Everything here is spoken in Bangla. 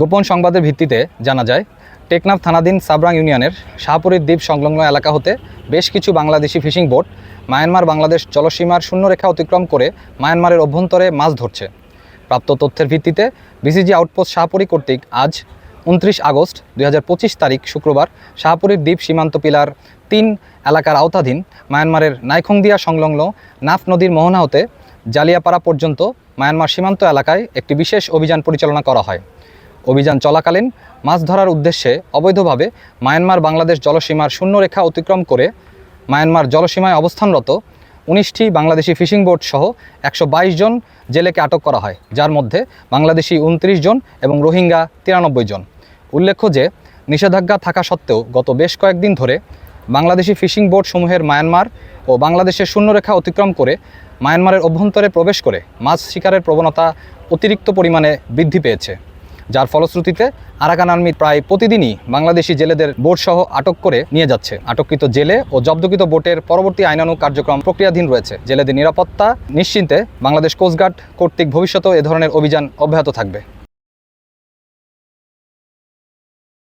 গোপন সংবাদের ভিত্তিতে জানা যায়, টেকনাফ থানাধীন সাবরাং ইউনিয়নের শাহপুরীর দ্বীপ সংলগ্ন এলাকা হতে বেশ কিছু Bangladeshi fishing boat Myanmar Bangladesh জলসীমার শূন্যরেখা অতিক্রম করে মায়ানমারের অভ্যন্তরে মাছ ধরছে। প্রাপ্ত তথ্যের ভিত্তিতে বিসিজি আউটপোস্ট শাহপুরী কর্তৃক আজ উনত্রিশ আগস্ট দুই হাজার পঁচিশ তারিখ শুক্রবার শাহপুরীর দ্বীপ সীমান্ত পিলার তিন এলাকার আওতাধীন মায়ানমারের নাইখংদিয়া সংলগ্ন নাফ নদীর মোহনা হতে জালিয়াপাড়া পর্যন্ত মায়ানমার সীমান্ত এলাকায় একটি বিশেষ অভিযান পরিচালনা করা হয়। অভিযান চলাকালীন মাছ ধরার উদ্দেশ্যে অবৈধভাবে মায়ানমার বাংলাদেশ জলসীমার শূন্যরেখা অতিক্রম করে মায়ানমার জলসীমায় অবস্থানরত উনিশটি বাংলাদেশি ফিশিং বোট সহ একশো বাইশ জন জেলেকে আটক করা হয়, যার মধ্যে বাংলাদেশি উনত্রিশ জন এবং রোহিঙ্গা তিরানব্বই জন। উল্লেখ্য যে, নিষেধাজ্ঞা থাকা সত্ত্বেও গত বেশ কয়েকদিন ধরে বাংলাদেশি ফিশিং বোট সমূহের মায়ানমার ও বাংলাদেশের শূন্যরেখা অতিক্রম করে মায়ানমারের অভ্যন্তরে প্রবেশ করে মাছ শিকারের প্রবণতা অতিরিক্ত পরিমাণে বৃদ্ধি পেয়েছে। যার ফলশ্রুতিতে আরাকান আর্মি প্রায় প্রতিদিনই বাংলাদেশি জেলেদের বোট সহ আটক করে নিয়ে যাচ্ছে। আটককৃত জেলে ও জব্দকৃত বোটের পরবর্তী আইনানু কার্যক্রম প্রক্রিয়াধীন রয়েছে। জেলেদের নিরাপত্তা নিশ্চিন্তে বাংলাদেশ কোস্টগার্ড কর্তৃক ভবিষ্যতেও এ ধরনের অভিযান অব্যাহত থাকবে।